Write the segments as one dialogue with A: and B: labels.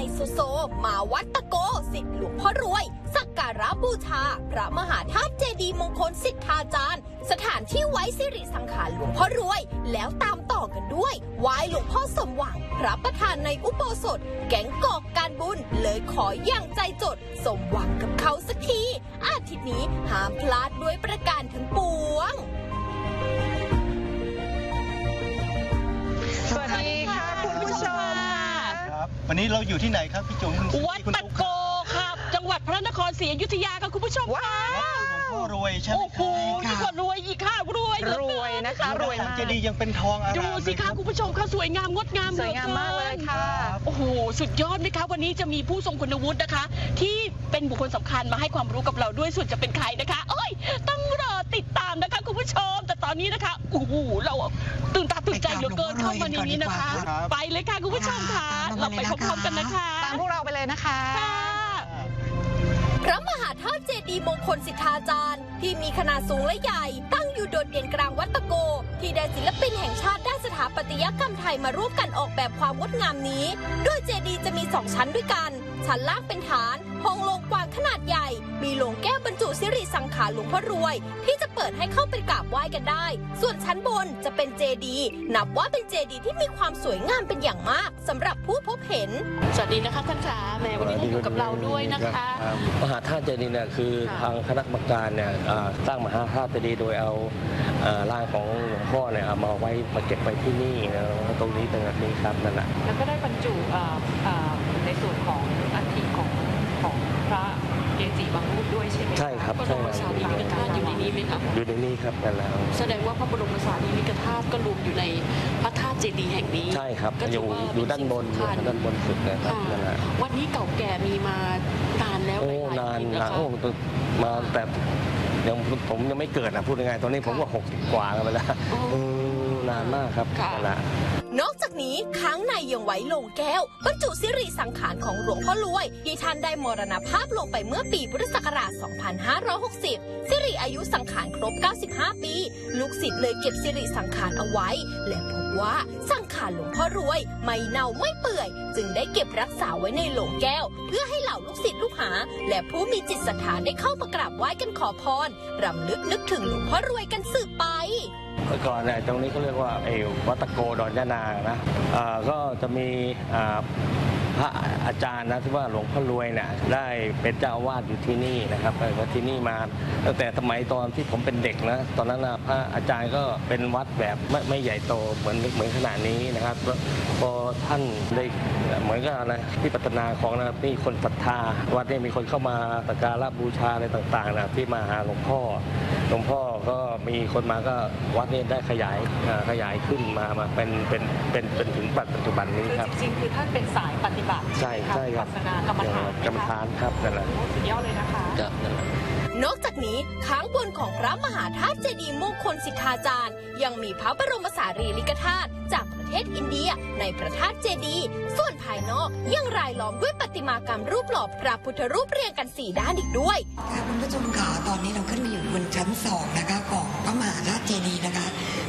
A: หอบใจโซโซ มาวัดตะโกสิทธิหลวงพ่อรวย สักการะบูชา พระมหาธาตุเจดีมงคลสิทธาจารย์ สถานที่ไว้สิริสังขารหลวงพ่อรวย แล้วตามต่อกันด้วยไหว้หลวงพ่อสมหวัง พระประธานในอุโบสถ แก๊งกอกการบุญ เลยขออย่างใจจด สมหวังกับเขาสักที อาทิตย์นี้ห้ามพลาดด้วยประการทั้งปวง
B: สวัสดี
C: วันนี้เราอยู่ที่ไหนครับพี่จุ๋มคุณ
D: วัด
C: คุณ
D: ตะโกครับจังหวัดพระนครศรีอยุธยาค่ะคุณผู้ชม
B: ว้า
D: ค่ะ
C: วัดหลวงพ่อรวยใช่ไหม
D: โอ้โห
C: ครับ
D: นี่ก็รวยอีกค่ะรวยเหลือ
B: ร
D: เกิน
B: วยนะคะรวย
C: ด้นหลั
B: มางก
C: เจดีย์ยังเป็นทองอาราม
D: ดูสิ
C: เลย
D: คะ
C: รับ
D: คุณผู้ชมค่ะสวยงามงดงาม
B: สวยงามมากเลยค่ะ
D: โอ้โหสุดยอดไหมคะวันนี้จะมีผู้ทรงคุณวุฒินะคะ ที่เป็นบุคคลสำคัญมาให้ความรู้กับเราด้วยส่วนจะเป็นใครนะคะ เอ้ย ต้องรอติดตามนะคะคุณผู้ชม แต่ตอนนี้นะคะโอ้โหเราตื่นตาตื่นใจเหลือเกินเข้ามาในนี้นะคะ ไปเลยค่ะคุณผู้ชมค่ะเราไปพร้อมๆกันนะคะ
B: ตามพวกเราไปเลยนะคะ
D: ค่ะ
A: พระมหาธาตุเจดีย์มงคลสิทธาจารย์ ที่มีขนาดสูงและใหญ่ ตั้งอยู่โดดเด่นกลางวัดตะโก ที่ได้ศิลปินแห่งชาติด้านสถาปัตยกรรมไทยมาร่วมกันออกแบบความงดงามนี้ โดยเจดีย์จะมีสองชั้นด้วยกัน ชั้นล่างเป็นฐานห้องโลงกว้างขนาดใหญ่ มีโลงแก้ว บรรจุสิริสังขารหลวงพ่อรวย ที่จะเปิดให้เข้าไปกราบไหว้กันได้ ส่วนชั้นบนจะเป็นเจดีย์นับว่าเป็นเจดีย์ที่มีความสวยงามเป็นอย่างมากสำหรับผู้พบเห็น
D: สวัสดีนะคะท่านขาแหมวันนี้ท่านอยู่กับเราด้วยนะคะ
E: รับมหาธาตุเจดีย์เนี่ยคือ
D: ค่ะ
E: ทางคณะกรรมการเนี่ยอ่าสร้างมหาธาตุเจดีย์โดยเอาเอ่อร่างของหลวงพ่อเนี่ยเอามาไว้มาเก็บไว้ที่นี่นะแล้วตรงนี้ตรงนี้ครับนั่นแหละ
F: แล้วก็ได้บรรจุเอ่อเอ่อในส่วนของอัฐิของของพระ เกจิบางรูปด้วยใช่ไหมะ
E: ใช่ครับ
D: พระบ
E: ใช่
D: รม
E: ค
D: สา
E: รับ
D: รีริกธาตุอยู่ในนี้ไหมคะ
E: อยู่ในนี้ครับนั่นแหละ
D: แสดงว่าพระบรมสารีริกธาตุก็รวมอยู่ในพระธาตุเจดีย์แห่งนี้
E: ใช่ครับ
D: ก็
E: อ
D: ถื
E: ยู่
D: ว่า
E: อยู่ด้านบน
D: เป็
E: อยู่
D: สิ่งสำคัญ
E: ด้านบนสุดนะครับ
D: ค่ะ
E: นั่นแหละ
D: วันนี้เก่าแก่มีมานานแล้ว
E: โอ้
D: หลาย
E: นาน
D: ปี
E: นะ
D: นะคะ
E: โอ้มาแต่ยังผมยังไม่เกิดนะพูดยังไงตอนนี้ผมก็หกสิบกว่ากันไปแล้ว
D: โอ้
E: อืมนานมากครับ
D: ค่ะ
E: นั่นแหละ
A: นอกจากนี้ข้างในยังไว้โลงแก้ว บรรจุสิริสังขารของหลวงพ่อรวย ที่ท่านได้มรณภาพลงไปเมื่อปีพุทธศักราช 2560 สิริอายุสังขารครบ 95 ปี ลูกศิษย์เลยเก็บสิริสังขารเอาไว้ และพบว่าสังขารหลวงพ่อรวย ไม่เน่าไม่เปื่อย จึงได้เก็บรักษาไว้ในโลงแก้ว เพื่อให้เหล่าลูกศิษย์ลูกหา และผู้มีจิตศรัทธาได้เข้ามากราบไหว้กันขอพรรำลึกนึกถึงหลวงพ่อรวยกันสืบไป
E: เมื่อก่อนเนี่ยตรงนี้เขาเรียกว่าเอววัดตะโกดอนยะนางนะก็จะมี ระอาจารย์นะที่ว่าหลวงพ่อรวยเนี่ยได้เป็นเจ้าอาวาสอยู่ที่นี่นะครับเออก็ที่นี่มาตั้งแต่สมัยตอนที่ผมเป็นเด็กนะตอนนั้นนะพระอาจารย์ก็เป็นวัดแบบไม่ไม่ใหญ่โตเหมือนเหมือนขนาดนี้นะครับพอท่านได้เหมือนกับอะไรที่ปัตนาของนะมีคนศรัทธาวัดนี้มีคนเข้ามาสักการะบูชาอะไรต่างๆนะที่มาหาหลวงพ่อหลวงพ่อก็มีคนมาก็วัดนี้ได้ขยายขยายขึ้นมามาเป็นเป็นเป็นเป็นถึงปัจจุบันนี้
F: คือ
E: ครับ
F: จริงๆคือท่านเป็นสายปฏิบัติ
E: ใช่
F: ไหมะ
E: ใช่ครับ
F: วิปัสสนากรรมฐาน
E: กรรมฐานครับนั่นแหละ
F: โอ้สุดยอดเลยนะคะ
E: ครับนั่นแหละ
A: นอกจากนี้ข้างบนของพระมหาธาตุเจดีย์มงคลสิทธาจารย์ ยังมีพระบรมสารีริกธาตุจากประเทศอินเดียในพระธาตุเจดีย์ส่วนภายนอกยังรายล้อมด้วยประติมากรรมรูปหล่อพระพุทธรูปเรียงกันสี่ด้านอีกด้วย
G: ค่ะคุณผู้ชมค่ะตอนนี้เราขึ้นมาอยู่บนชั้นสองนะคะของพระมหาธาตุเจดีย์นะคะ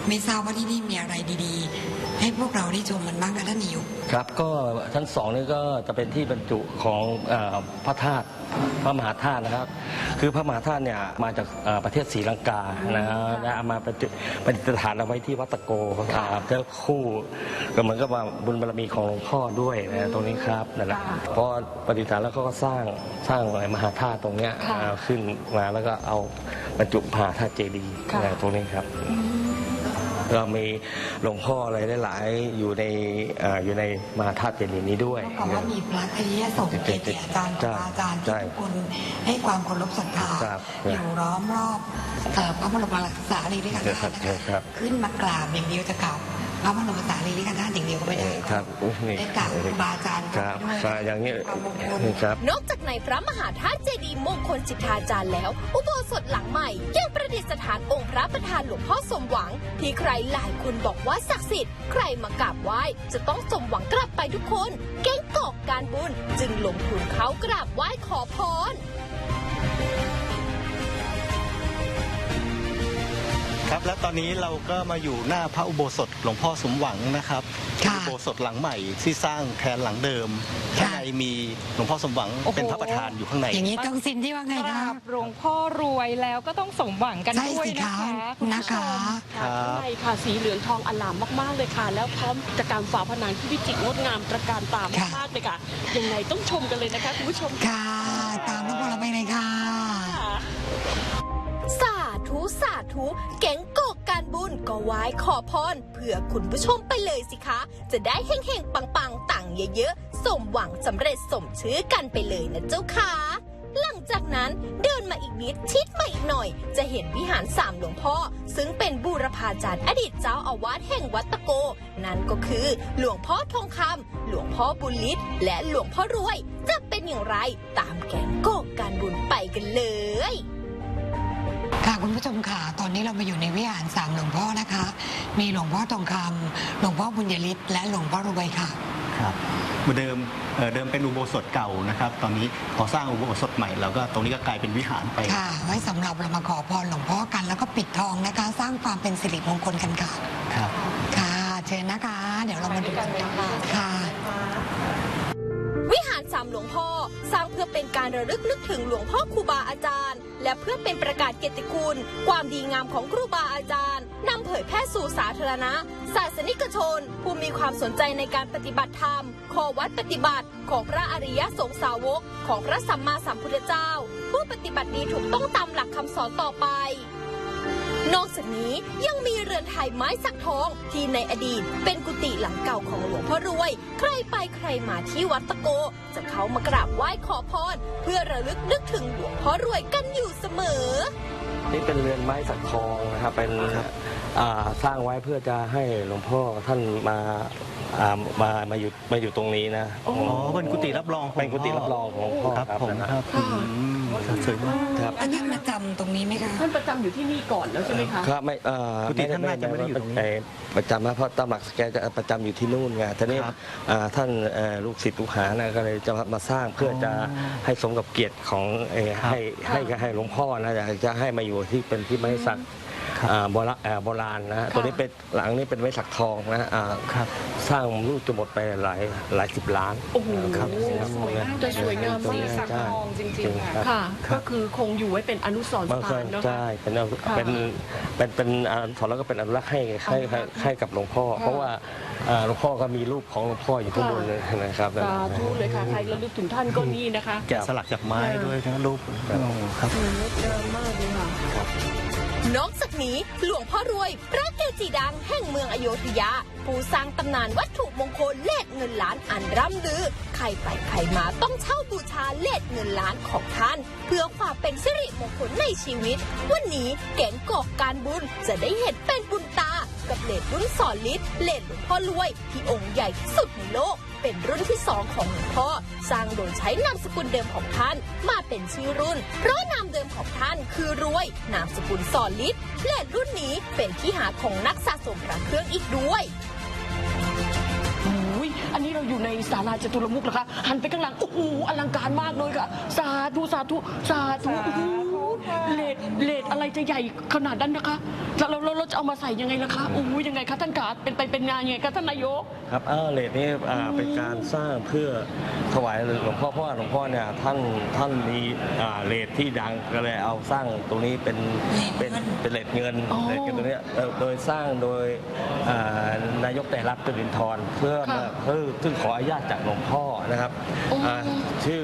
G: ไม่ทราบว่าที่นี่มีอะไรดีๆ ให้พวกเราได้ชมมันบ้างคะท่านนิว
E: ครับก็ชั้นสองนี่ก็จะเป็นที่บรรจุของเอ่อพระธาตุพระมหาธาตุนะครับ คือพระมหาธาตุเนี่ยมาจากเอ่อประเทศศรีลังกานะฮะและเอามาประดิษประดิษฐานเอาไว้ที่วัดตะโกครับแล้วคู่ก็เหมือนกับว่าบุญบารมีของหลวงพ่อด้วยนะตรงนี้ครับนั่นแหละพอประดิษฐานแล้วเขาก็สร้างสร้างมหาธาตุตรงเนี้ย
D: ค่ะ
E: อ่าขึ้นมาแล้วก็เอาบรรจุมหาธาตุเจดีย์
D: ค่ะ
E: นะตรงนี้ครับ เรามีหลวงพ่ออะไรหลาย ๆ อยู่ในเอ่ออยู่ในมหาธาตุเจดีย์นี้ด้วย
G: เท่ากับว่ามีพระอริยสงฆ์เกจิอาจารย์ครูบาอาจารย์
E: ใช่
G: ที่ทุกคนให้ความเคารพศรัทธา
E: ครับ
G: อยู่ล้อมรอบเอ่อพระบรมสารีริกธาตุนะ
E: ครั
G: คะ
E: บ
G: ขึ้นมากราบอย่างเดียวจะกราบ พระบรมสารีริกธาตุอย่างเดียวก็ไม่ได้
E: ครับนี่
G: ได้กราบครูบาอาจารย์
E: ครับ
G: ด้วย
E: ครับอย่างนี้
G: ความมงคล
E: นี่ครับ
A: นอกจากในพระมหาธาตุเจดีย์มงคลจิตทาจารย์แล้ว อุโบสถหลังใหม่ยังประดิษฐานองค์พระประธานหลวงพ่อสมหวัง ที่ใครหลายคนบอกว่าศักดิ์สิทธิ์ใครมากราบไหว้จะต้องสมหวังกลับไปทุกคน เก้งกอกการบุญจึงลงทุนเขากราบไหว้ขอพร
C: ครับและตอนนี้เราก็มาอยู่หน้าพระอุโบสถหลวงพ่อสมหวังนะครับ
G: ค่ะ
C: อุโบสถหลังใหม่ที่สร้างแทนหลังเดิม
G: ค่ะ
C: ข้างในมีหลวงพ่อสมหวัง
F: โอ้โห
C: เป็นพระประธานอยู่ข้างใน
G: อย่างนี้ต้องสินที่ว่าไง
F: ก
G: คะ
F: ราบหลวงพ่อรวยแล้วก็ต้องสมหวังกัน
G: ใช่
F: ด้วย
G: สิ
F: นะ
G: คะ
F: คะคุณ
G: นะ
F: ผู้ช
G: คะ
F: ม
C: ครั
D: ข้าง
C: บ
D: ในค่ะสีเหลืองทองอลามมากๆเลยค่ะ แล้วพร้อมจากการฝาผนังที่วิจิตรงดงามตระการตาม
G: ค่ะ
D: มากๆเลยค่ะยังไงต้องชมกันเลยนะคะคุณผู้ชม
G: ค่ะ ตามพวกเราไปเลยค่ะ
A: สา ธุสาธุเก๋งกกการบุญก็ไหว้ขอพรเพื่อคุณผู้ชมไปเลยสิคะ จะได้เฮงๆปังๆต่างเยอะๆ สมหวังสำเร็จสมชื่อกันไปเลยนะเจ้าค่ะหลังจากนั้นเดินมาอีกนิดชิดมาอีกหน่อย จะเห็นวิหารสามหลวงพ่อ ซึ่งเป็นบูรพาจารย์อดีตเจ้าอาวาสแห่งวัดตะโก นั่นก็คือหลวงพ่อทองคำหลวงพ่อบุญลิศและหลวงพ่อรวย จะเป็นอย่างไรตามแกงโกกการบุญไปกันเลย
G: ค่ะคุณผู้ชมค่ะตอนนี้เรามาอยู่ในวิหารสามหลวงพ่อนะคะ มีหลวงพ่อทองคำหลวงพ่อบุญยฤทธิ์และหลวงพ่อรวยค่ะ
C: ครับเดิมเอ่อเดิมเป็นอุโบสถเก่านะครับ ตอนนี้พอสร้างอุโบสถใหม่แล้วก็ตรงนี้ก็กลายเป็นวิหารไป
G: ค่ะ ไว้สำหรับเรามาขอพรหลวงพ่อกัน แล้วก็ปิดทองนะคะ สร้างความเป็นสิริมงคลกันค่ะ
C: ครับ
G: ค่ะเชิญนะคะ เดี๋ยวเรามาดูกันค่ะ
A: วิหารสามหลวงพ่อสร้างเพื่อเป็นการระลึกนึกถึงหลวงพ่อครูบาอาจารย์ และเพื่อเป็นประกาศเกียรติคุณ ความดีงามของครูบาอาจารย์นำเผยแพร่สู่สาธารณะ ศาสนิกชน ผู้มีความสนใจในการปฏิบัติธรรมขอวัดปฏิบัติของพระอริยสงสาวก ของพระสัมมาสัมพุทธเจ้า ผู้ปฏิบัติดีถูกต้องตามหลักคำสอนต่อไป นอกจากนี้ยังมีเรือนไทยไม้สักทองที่ในอดีต เป็นกุฏิหลังเก่าของหลวงพ่อรวย ใครไปใครมาที่วัดตะโก จะเข้ามากราบไหว้ขอพร เพื่อระลึกนึกถึงหลวงพ่อรวยกันอยู่เสมอ
E: นี่เป็นเรือนไม้สักทองนะครับเป็นอ่าสร้างไว้เพื่อจะให้หลวงพ่อท่านมา อ่ามามาอยู่มาอยู่ตรงนี้นะ
C: อ๋อเป็นกุฏิรับรองของ
E: เป็นกุฏิรับรองของหลวงพ่อ
C: ครับ
E: ครับ
C: ผม
E: นะ
C: ครับอืมสวยมาก
E: ครับ
G: อันนี้มาจำตรงนี้ไหมคะ
D: ท่านประจำอยู่ที่นี่ก่อนแล้วใช่ไหมคะ
E: ครับไม่เอ่อ
C: กุฏิท่านน่าจะไม่ได้อยู่ตรงนี้
E: เประจำนะเพราะตามหลักแกจะประจำอยู่ที่นู่นไงทีนี้
C: ครับ
E: อ่าท่านเอ่อลูกศิษย์ลูกหานะก็เลยจะมาสร้างเพื่อจะ
C: อ๋อ
E: ให้สมกับเกียรติของเอ่อ
C: ครับ
E: ให้ให้ให้หลวงพ่อนะอยากจะให้มาอยู่ที่เป็นที่ไม้สัก
C: ครับ
E: อ่า โบราณอ่าโบราณนะฮะตัวนี้เป็นหลังนี้เป็นไม้สักทองนะอ่า
C: ครับ
E: สร้างรูปจะหมดไปหลายหลายสิบล้าน
D: โอ้โห
E: ครับ
D: จะสวยงาม
E: ตรง
D: มาก
E: นี้
F: สัก
E: ใช่
F: ทองจริงๆ
E: ค
F: ค่ะ
E: รับ
D: ค่ะ ก็คือคงอยู่ไว้เป็นอนุสรณ์ส
E: บางค
D: ถานนเนาะ
E: ใช่เป็นเอา
D: ค่ะ
E: เป็นเป็นเป็นอาถอนแล้วก็เป็นอนุรักษ์ให้ให้ให้ให้กับหลวงพ่อ เพราะว่าอ่าหลวงพ่อก็มีรูปของหลวงพ่ออยู่ทุกบนเลยนะครับ
D: สาธุเลยค่ะ ใครระลึกถึงท่านก็นี่นะคะ
C: แกะสลักจากไม้ด้วยทั้งรูปอ๋อครับ
D: งดงามมากเลยค่ะ
A: นอกจากนี้หลวงพ่อรวย พระเกจิดังแห่งเมืองอโยธยา ผู้สร้างตำนานวัตถุมงคลเลขเงินล้านอันร่ำลือ ใครไปใครมาต้องเช่าบูชาเลขเงินล้านของท่าน เพื่อความเป็นสิริมงคลในชีวิต วันนี้แกงกอกการบุญจะได้เห็นเป็นบุญตา กับเลดรุ่นสอนลิศเลดหลวงพ่อรวย ที่องค์ใหญ่ที่สุดในโลก เป็นรุ่นที่สองของหลวงพ่อ สร้างโดยใช้นามสกุลเดิมของท่าน มาเป็นชื่อรุ่น เพราะนามเดิมของท่านคือรวย นามสกุลสอนลิศและรุ่นนี้เป็นที่หาของนักสะสมพระเครื่องอีกด้วย
D: โอ้ยอันนี้เราอยู่ในศาลาจตุรมุขเหรอคะ หันไปข้างหลัง โอ้โห อลังการมากเลยค่ะ สาธุ สาธุ สาธุโอ้โห เลดเลดอะไรจะใหญ่ขนาดนั้นนะคะแล้วเราเราเราจะเอามาใส่ยังไงล่ะคะโอ้ยยังไงคะท่านกาเป็นไปเป็นงานยังไงคะท่านนายก
E: ครับเออเลทนี้อ่าเป็นการสร้างเพื่อถวายหลวงพ่อเพราะว่าหลวงพ่อเนี่ยท่านท่านมีอ่าเลทที่ดังก็เลยเอาสร้างตรงนี้เป็นเป็นเป็นเลทเงิน
D: อ๋อ
E: เลทเงินตรงเนี้ยเอ่อโดยสร้างโดยอ่านายกแต่รับตุลินทรเพื่อมา
D: ค่ะ
E: เพื่อซึ่งขออนุญาตจากหลวงพ่อนะครับ
D: อ๋ออ่า
E: ชื่อ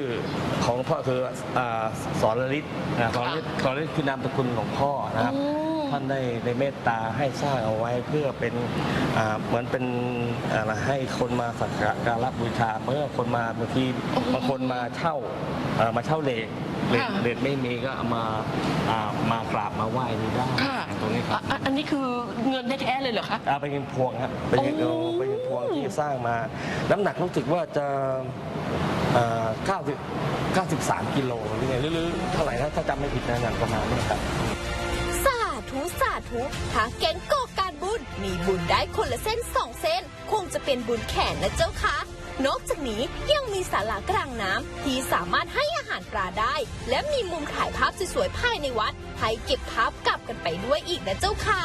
E: ของหลวงพ่อคืออ่าสอนฤทธิ์อ่าสอนฤทธิ์สอนฤทธิ์คือนามสกุลหลวงพ่อนะครับ
D: อ๋อ
E: ท่านได้ได้เมตตาให้สร้างเอาไว้เพื่อเป็นอ่าเหมือนเป็นอะไรให้คนมาสักการะบูชาเมื่อคนมาบางทีบางคนมาเช่าเอ่อมาเช่าเลทเลท
D: ค่ะ
E: เลทไม่มีก็เอามาอ่ามากราบมาไหว้นี่ได้
D: ค่ะ
E: ตรงนี้ครับ
D: อะอะอันนี้คือเงินแท้ๆเลยเหรอคะ
E: อ่าเป็นเงินพวงครับเป็นเงิน
D: โอ้
E: เป็นเงินพวงที่สร้างมา น้ำหนักรู้สึกว่าจะอ่า90 93 กิโลหรือไงหรือหรือเท่าไหร่นะถ้าจำไม่ผิดนะอย่างประมาณนี้ครับ
A: สาธุสาธุถ้าแก๊งก่อการบุญ มีบุญได้คนละเส้นสองเส้น คงจะเป็นบุญแขนนะเจ้าคะนอกจากนี้ยังมีศาลากลางน้ำที่สามารถให้อาหารา
H: รปลาได้ และมีมุมถ่ายภาพสวยๆภายในวัดให้เก็บภาพกลับกันไปด้วยอีกนะเจ้าค่ะ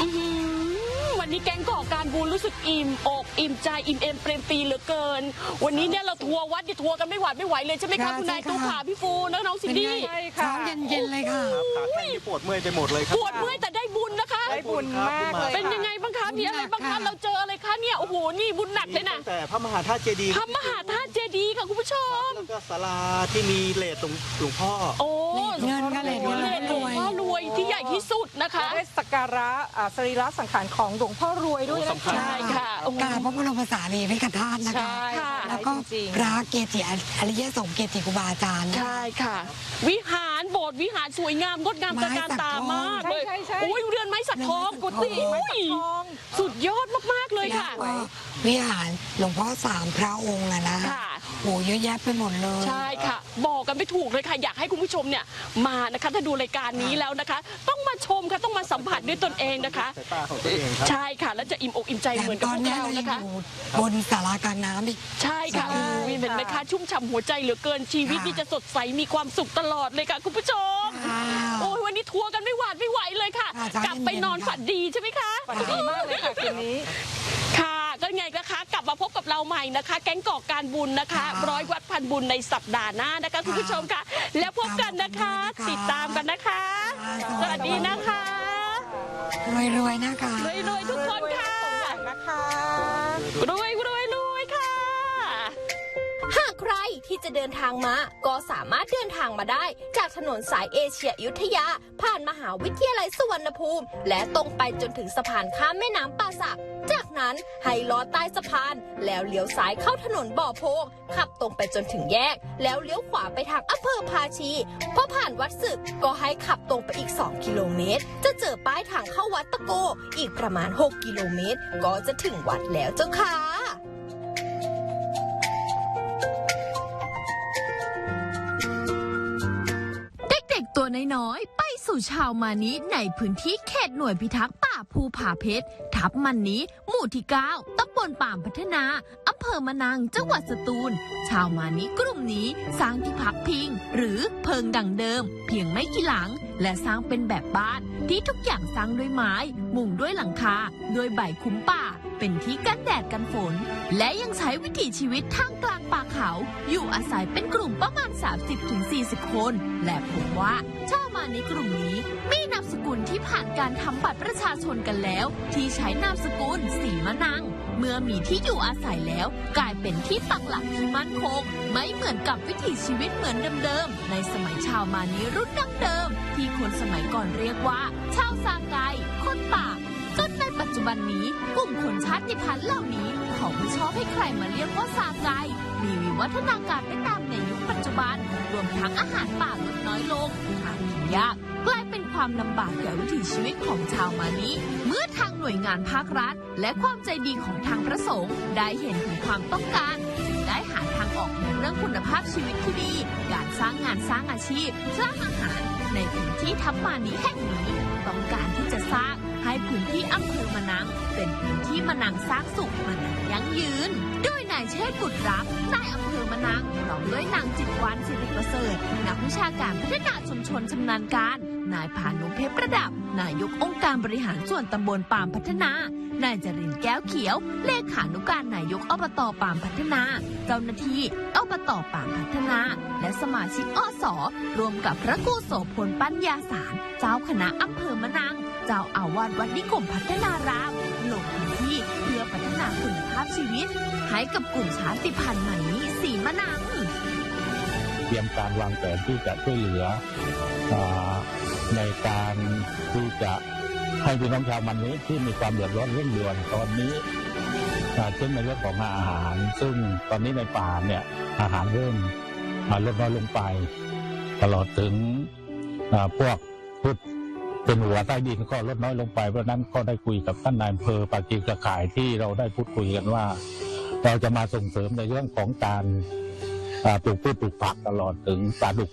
D: อื้อหือวันนี้แก๊งก่อ การบูญรู้สึกอิ่มอกอิ่มใจอิ่มเอมเปรมปรีเหลือเกิน วันนี้เนี่ยเราทัวร์วัดเนี่ยทัวร์กันไม่หวาดไม่ไหวเลยใช่ไหมคะ
G: ค่ะ
D: คุณนาย
G: ใช่ค่ะ
D: ตู้ขาพี่ฟูน้องน้องๆซินดี้
B: ใช่
G: เช้า
B: ค่ะ
G: เย็นๆเลยค่ะ
I: ครับขาแข้งที่ปวดเมื่อยไปหมดเลยครับ
D: ปวดเมื่อยแต่ได้บุญนะคะ
B: ได้บุญมากเลย
D: เป็นยังไงบ้างคะมีอะไรบ้างคะเราเจออะไรคะเนี่ยโอ้โหนี่บุญหนักเลยนะ
I: ตั้งแต่พระมหาธาตุเจดีย์
D: พระมหาธาตุเจดีย์ค่ะคุณผู้ชม
I: แล้วก็ศาลาที่มีเลสตรงหลวงพ่อ
D: โอ้
G: เงินก็เลทเงิน
D: เลนหลวงพ่อรวยที่ใหญ่ที่สุดนะคะ
B: ได้สักการะอ่าสรีระสังขารของหลวงพ่อรวยด้วยนะ
I: สำคัญ
B: คะ
D: ใช่ค่ะโอ้โห
G: กราบพระบรมสารีริกธาตุนะคะ
B: ใช่ค่ะ
G: แล้วก็
B: จริง
G: พระเกจิอริยสงฆ์เกจิครูบาอาจารย์
D: ใช่ค่ะ วิหารโบสถ์วิหารสวยงามงดงามตระการตามากเลย
B: ใช่ใช่ใช่
D: โอ้ยเรือนไม้สักทอง
G: เรื
D: กุ
G: อนไม้สักทอง
D: ฏิ
B: ไม้สักทอง
D: สุดยอดมากๆเลย
G: แล้ว
D: ค่ะ
G: ก็วิหารหลวงพ่อสามพระองค์อะนะ
D: ค่ะ
G: โอ้เยอะแยะไปหมดเลย
D: ใช่ค่ะ บอกกันไม่ถูกเลยค่ะ อยากให้คุณผู้ชมเนี่ยมานะคะถ้าดูรายการนี้แล้วนะคะ ต้องมาชมค่ะต้องมาสัมผัสด้วยตนเองนะคะ
I: สายตาของตัวเองครับ
D: ใช่ค่ะ แล้วจะอิ่มอกอิ่มใจ
G: แต่
D: เหมือนกับ
G: ตอ
D: พ
G: น
D: วก
G: เนี้ย
D: เรา
G: เรายัง
D: นะคะ
G: อยู่บนสารากลางน้ำอีก
D: ใช่ค่ะ
G: ใช่
D: อุ้ยเห็นไหมคะชุ่มฉ่ำหัวใจเหลือเกินชีวิต
G: ค่ะ
D: นี่จะสดใสมีความสุขตลอดเลยค่ะ คุณผู้ชม
G: ค่ะ
D: โอ้ยวันนี้ทัวร์กันไม่หวาดไม่ไหวเลยค่ะ
G: ค่ะเช้าก
D: ลับไปนอน
G: เย็นๆค่ะ
D: ฝันดีใช่ไหมคะ
B: ฝันดีมากเลยค่ะคืนนี้
D: ค่ะก็ไงนะคะกลับ มาพบกับเราใหม่นะคะ แก๊งก่อการบุญนะคะ
G: ค่ะ
D: ร้อยวัดพันบุญในสัปดาห์หน้านะคะคุณผู้ชมค่ะ แล้วพบกันนะคะ
G: ค่ะ
D: ติดตามกันนะคะ
G: ค่ะ
D: สวัสดีนะคะ
G: รวยๆนะคะ
D: รวยๆทุกคนค่ะ
B: สมหวังนะคะ
D: รวยรวยรวยค่ะ
H: หากใครที่จะเดินทางมา ก็สามารถเดินทางมาได้ จากถนนสายเอเชียอยุธยา ผ่านมหาวิทยาลัยสุวรรณภูมิ และตรงไปจนถึงสะพานข้ามแม่น้ำป่าสักจาก นั้น ให้ลอดใต้สะพาน แล้วเลี้ยวซ้ายเข้าถนนบ่อโพงขับตรงไปจนถึงแยก แล้วเลี้ยวขวาไปทางอำเภอภาชีพอผ่านวัดศึกก็ให้ขับตรงไปอีก 2 กิโลเมตร จะเจอป้ายทางเข้าวัดตะโก อีกประมาณ 6 กิโลเมตร ก็จะถึงวัดแล้วเจ้าค่ะ
A: เด็กๆตัวน้อยๆ ไปสู่ชาวมานิในพื้นที่เขตหน่วยพิทักษ์ป่าภูผาเพชร ทับมันนี้ หมู่ที่ 9ตำบลป่ามพัฒนาอำเภอมะนังจังหวัดสตูล ชาวมานิกลุ่มนี้สร้างที่พักพิง หรือเพิงดังเดิม เพียงไม่กี่หลัง และสร้างเป็นแบบบ้านที่ทุกอย่างสร้างด้วยไม้ มุงด้วยหลังคาด้วยใบคุ้มป่า เป็นที่กันแดดกันฝน และยังใช้วิถีชีวิตท่ามกลางป่าเขา อยู่อาศัยเป็นกลุ่มประมาณ 30-40 คน และผมว่าชาวมาในกลุ่มนี้มีนามสกุลที่ผ่านการทำบัตรประชาชชนกันแล้ว ที่ใช้นามสกุลสีมะนัง เมื่อมีที่อยู่อาศัยแล้ว กลายเป็นที่ปักหลักที่มั่นคง ไม่เหมือนกับวิถีชีวิตเหมือนเดิมๆ ในสมัยชาวมานีรุ่นดั้งเดิม ที่คนสมัยก่อนเรียกว่า ชาวซาไกคนป่าจนในปัจจุบันนี้กลุ่มคนชาติพันธุ์เหล่านี้เขาไม่ชอบให้ใครมาเรียกว่าซาไกมีวิวัฒนาการไปตามในยุคปัจจุบัน รวมทั้งอาหารป่าลดน้อยลงหากินยาก ความลำบากแก่วิถีชีวิตของชาวมานิเมื่อทางหน่วยงานภาครัฐ และความใจดีของทางพระสงฆ์ได้เห็นถึงความต้องการจึงได้หาทางออกในเรื่องคุณภาพชีวิตที่ดี การสร้างงานสร้างอาชีพ สร้างอาหารในพื้นที่ทับมานิแห่งนี้ ต้องการที่จะสร้าง ให้พื้นที่อำเภอมะนัง เป็นพื้นที่มะนังสร้างสุขมะนังยั่งยืน โดยนายเชษฐ์บุตรรักนายอำเภอมะนังพร้อมด้วยนางจิตวันสิริประเสริฐนักวิชาการพัฒนาชุมชนชำนาญการ นายพานุเพชรประดับ นายกองค์การบริหารส่วนตำบลปามพัฒนา นายจรินแก้วเขียว เลขานุการนายกอบตปามพัฒนา เจ้าหน้าที่อบตปามพัฒนา และสมาชิกอสรวมกับพระครูโสพลปัญญาสาร เจ้าคณะอำเภอมะนัง เจ้าอาวาสวัดนิคมพัฒนารามลงพื้นที่เพื่อพัฒนาคุณภาพชีวิต ให้กับกลุ่มชาติพันธุ์มันนี้สีมะนัง
J: เตรียมการวางแผนที่จะช่วยเหลือในการที่จะให้พี่น้องชาวมันนี้ที่มีความเดือดร้อนเร่งด่วนตอนนี้เช่นในเรื่องของอาหาร ซึ่งตอนนี้ในป่าเนี่ยอาหารเริ่มอ่าลดน้อยลงไป ตลอดถึงพวกพืช เป็นหัวใต้ดินก็ลดน้อยลงไปเพราะนั้นก็ได้คุยกับท่านนายอำเภอปากีกระขายที่เราได้พูดคุยกันว่า เราจะมาส่งเสริมในเรื่องของการปลูกพืชปลูกผักตลอดถึงปลาดุก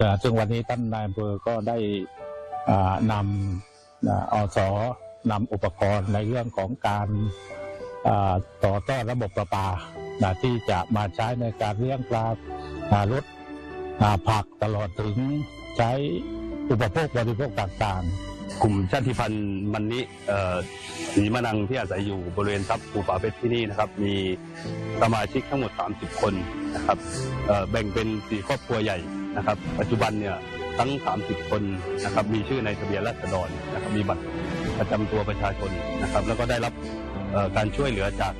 J: อ่ซึ่งวันนี้ท่านนายอำเภอก็ได้นำอ่าอสนำอุปกรณ์ในเรื่องของการต่อต้อระบบประปาที่จะมาใช้ในการเลี้ยงปลาอ่ารถผักตลอดถึงใช้ อุปโภคบริโภคต่างๆ
K: กลุ่มชาติพันธุ์มันนี้สีมะนังที่อาศัยอยู่บริเวณทับภูป่าเพชรที่นี่นะครับ มีสมาชิกทั้งหมด 30 คนนะครับแบ่งเป็นสี่ครอบครัวใหญ่นะครับ ปัจจุบันเนี่ยทั้ง 30 คนนะครับมีชื่อในทะเบียนราษฎรนะครับมีบัตรประจำตัวประชาชนนะครับ แล้วก็ได้รับการช่วยเหลือจาก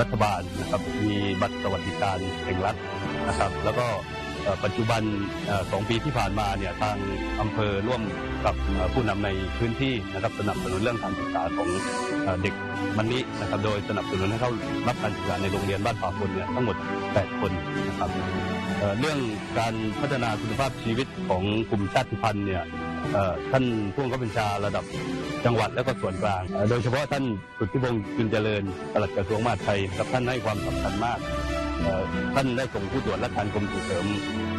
K: รัฐบาลนะครับมีบัตรสวัสดิการแห่งรัฐนะครับ แล้วก็ ปัจจุบันสองปีที่ผ่านมาเนี่ยทางอำเภอร่วมกับผู้นำในพื้นที่นะครับสนับสนุนเรื่องการศึกษาของเด็กมันนี้นะครับโดยสนับสนุนให้เข้ารับการศึกษาในโรงเรียนบ้านป่าพลเนี่ยทั้งหมด 8 คนนะครับเรื่องการพัฒนาคุณภาพชีวิตของกลุ่มชาติพันธุ์เนี่ยท่านผู้บังคับบัญชาระดับจังหวัดและก็ส่วนกลาง โดยเฉพาะท่านสุทธิพงศ์จุนเจริญปลัดกระทรวงมหาดไทยนะครับท่านให้ความสำคัญมาก ท่านได้ส่งผู้ตรวจและการกรมส่งเสริม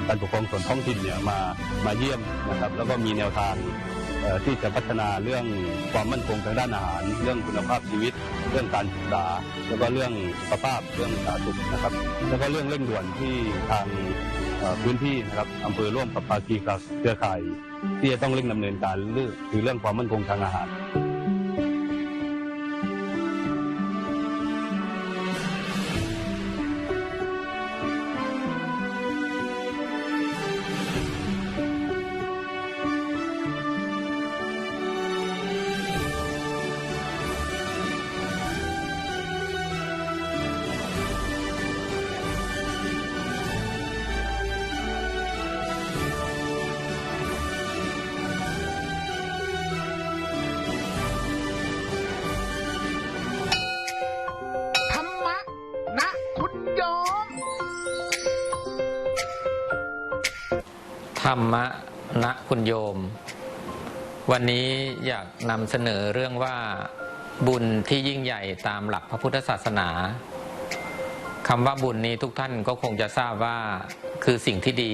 K: การปกครองส่วนท้องถิ่นเนี่ยมามาเยี่ยมนะครับ แล้วก็มีแนวทางที่จะพัฒนาเรื่องความมั่นคงทางด้านอาหาร เรื่องคุณภาพชีวิต เรื่องการศึกษา แล้วก็เรื่องสุขภาพเรื่องสาธารณสุขนะครับ แล้วก็เรื่องเร่งด่วนที่ทางพื้นที่นะครับอำเภอร่วมกับภาคีกับเครือข่ายที่จะต้องเร่งดำเนินการเรื่องคือเรื่องความมั่นคงทางอาหาร
L: รรมะณ
M: คุณโยม วันนี้อยากนำเสนอเรื่องว่าบุญที่ยิ่งใหญ่ตามหลักพระพุทธศาสนาคำว่าบุญนี้ทุกท่านก็คงจะทราบว่าคือสิ่งที่ดี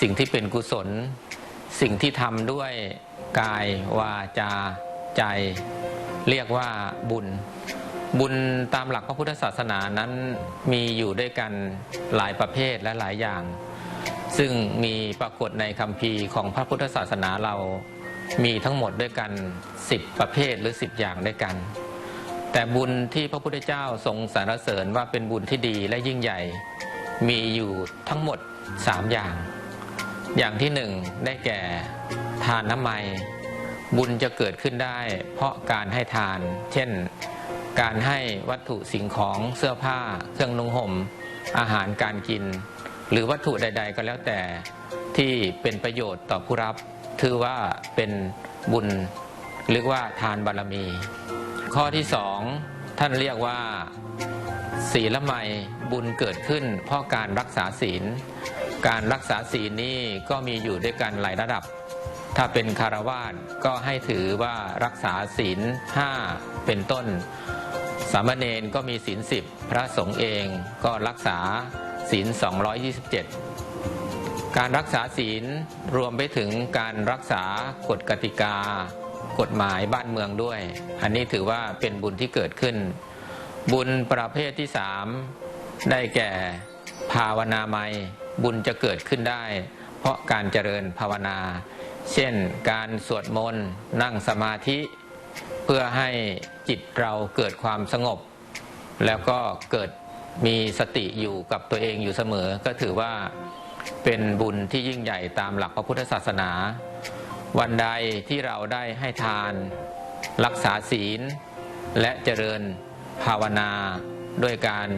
M: สิ่งที่เป็นกุศล สิ่งที่ทำด้วยกายวาจาใจ เรียกว่าบุญ บุญตามหลักพระพุทธศาสนานั้นมีอยู่ด้วยกันหลายประเภทและหลายอย่าง ซึ่งมีปรากฏในคำพีร์ของพระพุทธศาสนาเรามีทั้งหมดด้วยกัน 10 ประเภทหรือ 10 อย่างด้วยกัน แต่บุญที่พระพุทธเจ้าทรงสรรเสริญว่าเป็นบุญที่ดีและยิ่งใหญ่ มีอยู่ทั้งหมด 3 อย่าง อย่างที่หนึ่งได้แก่ทานน้ำไมบุญจะเกิดขึ้นได้ เพราะการให้ทาน เช่น การให้วัตถุสิ่งของเสื้อผ้า เครื่องนุ่งห่ม อาหารการกิน หรือวัตถุใด ๆ ก็แล้วแต่ที่เป็นประโยชน์ต่อผู้รับ ถือว่าเป็นบุญเรียกว่าทานบารมี ข้อที่สองท่านเรียกว่าศีลไมบุญเกิดขึ้น เพราะการรักษาศีล การรักษาศีลนี้ก็มีอยู่ด้วยกันหลายระดับ ถ้าเป็นคารวาสก็ให้ถือว่ารักษาศีลห้าเป็นต้น สามเณรก็มีศีลสิบพระสงฆ์เองก็รักษา ศีล 227 การรักษาศีลรวมไปถึงการรักษากฎกติกา กฎหมายบ้านเมืองด้วย อันนี้ถือว่าเป็นบุญที่เกิดขึ้น บุญประเภทที่สามได้แก่ภาวนาไมยบุญจะเกิดขึ้นได้ เพราะการเจริญภาวนา เช่นการสวดมนต์นั่งสมาธิ เพื่อให้จิตเราเกิดความสงบ แล้วก็เกิด มีสติอยู่กับตัวเองอยู่เสมอ ก็ถือว่าเป็นบุญที่ยิ่งใหญ่ตามหลักพระพุทธศาสนา วันใดที่เราได้ให้ทาน รักษาศีล และเจริญภาวนา ด้วยการ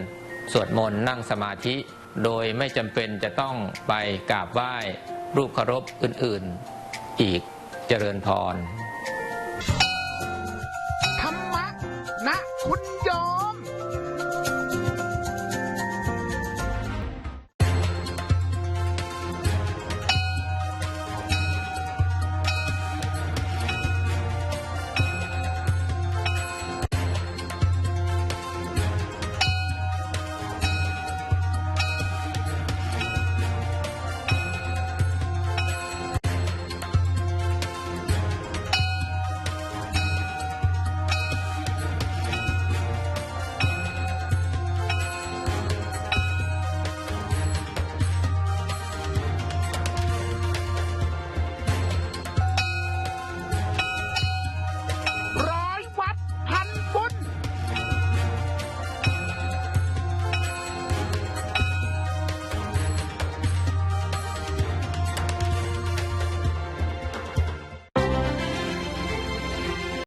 M: สวดมนต์นั่งสมาธิ โดยไม่จำเป็นจะต้องไปกราบไหว้รูปเคารพอื่น ๆ อีกเจริญพร